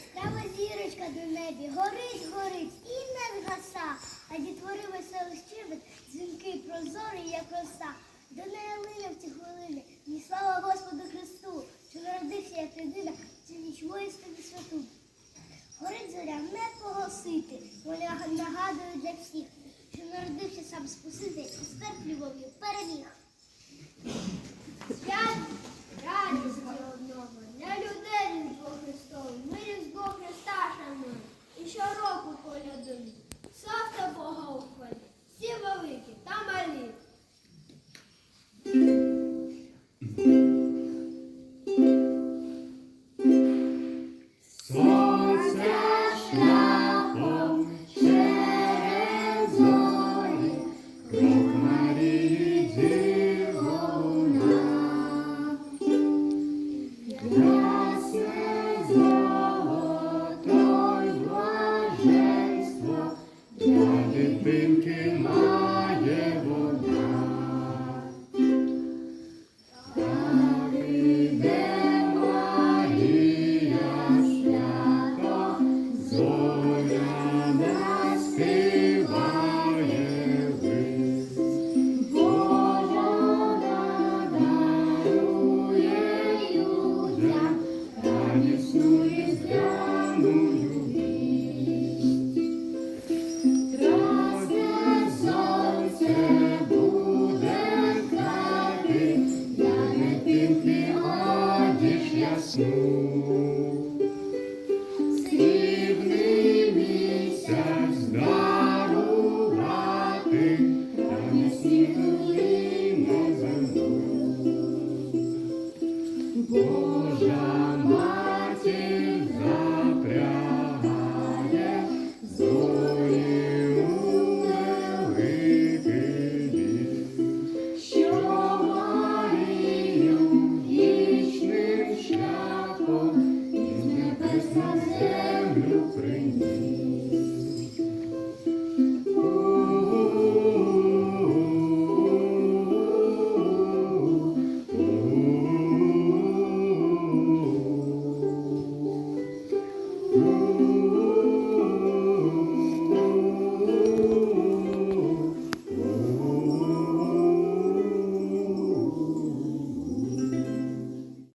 Яскрава зірочка до небі, горить, горить і не згаса, а дітвори веселий щебет, дзвінкий прозорий, як роса. До неї лине в ці хвилини, ні слава Господу Христу, що народився як людина, цю ніч воїстину святу. Горить зоря не погасити, воля нагадує для всіх, що народився сам спасити і смерть любов'ю переміг. Oh. сну, срібний місяць дарувати, та не світу не забув.